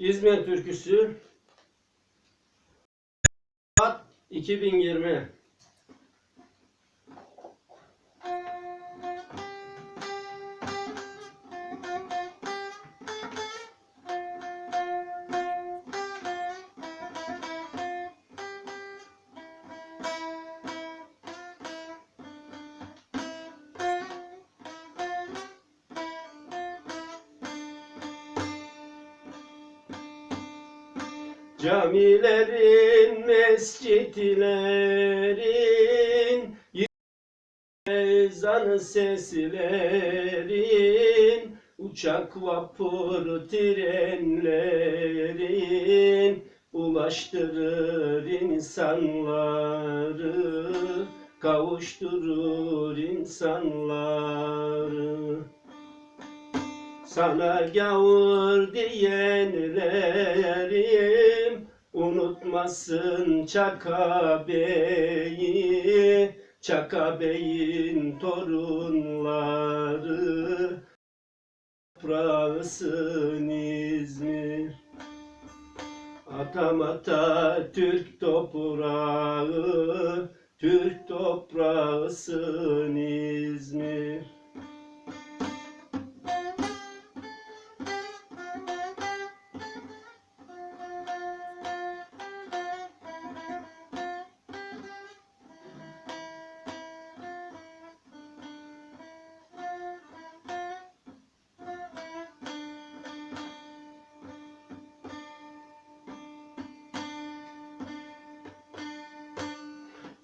İzmir türküsü. 2020 Camilerin, mescitlerin, ezan seslerin, uçak, vapur, trenlerin, ulaştırır insanları, kavuşturur insanları. Sana gavur diyenlerim unutmasın Çaka Bey'i Çaka Bey'in torunları. Toprağısın İzmir Atam ata Türk toprağı. Türk toprağısın İzmir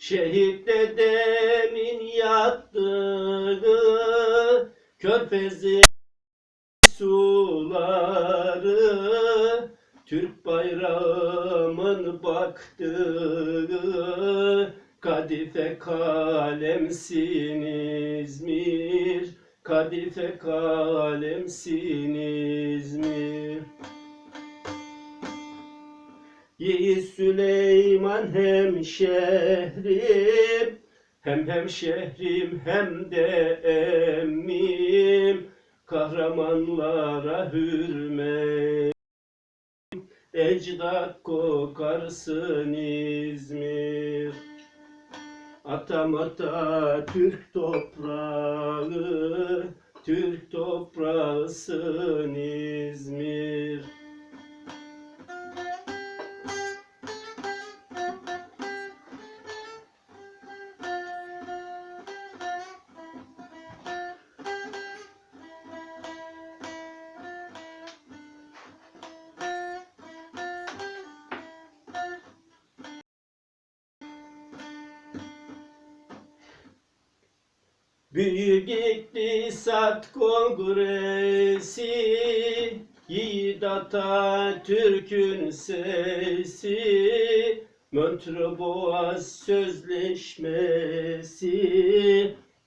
Şehit dedemin yattığı körfezi suları Türk bayrağımın baktığı kadife kalemsin İzmir Kadife kalemsin İzmir Yiğit Süleyman hem şehrim Hem hem şehrim hem de emmim. Kahramanlara hürmet Ecdat kokarsın İzmir. Atam ata Türk toprağı Türk toprağısın Büyük İktisat Kongresi Yiğit Atatürk'ün sesi Boğaz Sözleşmesi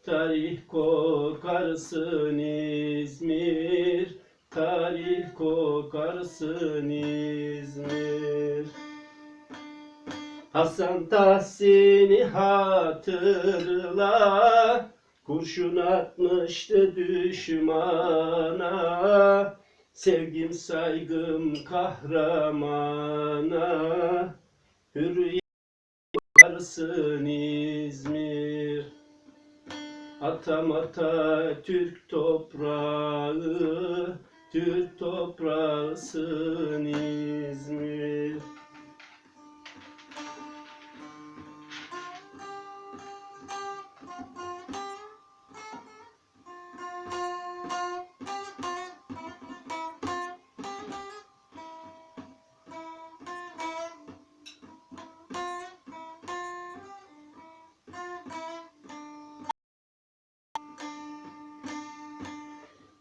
Tarih kokarsın İzmir Tarih kokarsın İzmir. Hasan Tahsin'i hatırla Kurşun atmıştı düşmana Sevgim saygım kahramana. Hürriyet varsın İzmir Atam ata Türk toprağı Türk toprağısın İzmir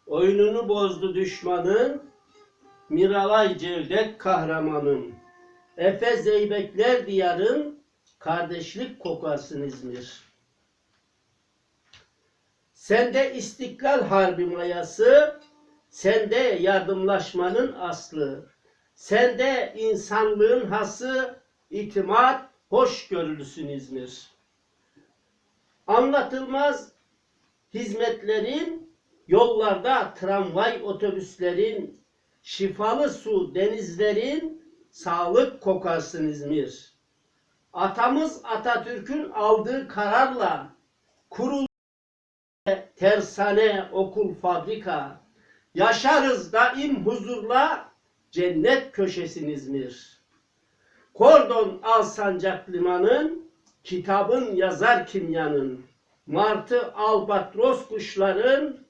Oyununu bozdu düşmanın, Miralay Cevdet kahramanın. Efe Zeybekler diyarın, kardeşlik kokarsın İzmir. Sende istiklal harbi mayası, sende yardımlaşmanın aslı. Sende insanlığın hası, itimat, hoşgörülüsün İzmir. Anlatılmaz hizmetlerin, yollarda tramvay otobüslerin, şifalı su denizlerin sağlık kokarsın İzmir. Atamız Atatürk'ün aldığı kararla kurul tersane, okul, fabrika. Yaşarız daim huzurla cennet köşesin İzmir. Kordon Alsancak Limanın, kitabın yazar kimyanın, martı albatros kuşların,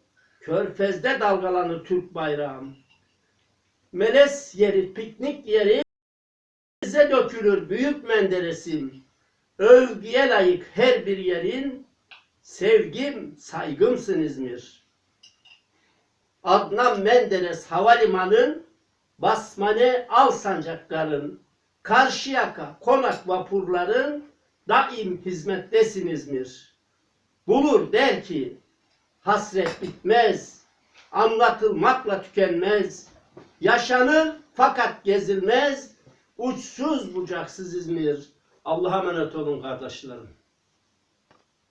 körfezde dalgalanır Türk bayrağım. Meles yeri, piknik yeri, bize dökülür büyük menderesim. Övgüye layık her bir yerin, sevgim, saygımsın İzmir. Adnan Menderes Havalimanı'nın, Basmane Alsancakların, Karşıyaka konak vapurların daim hizmettesin İzmir. Bulur der ki hasret bitmez, anlatılmakla tükenmez, yaşanır fakat gezilmez, uçsuz bucaksız İzmir. Allah'a emanet olun kardeşlerim.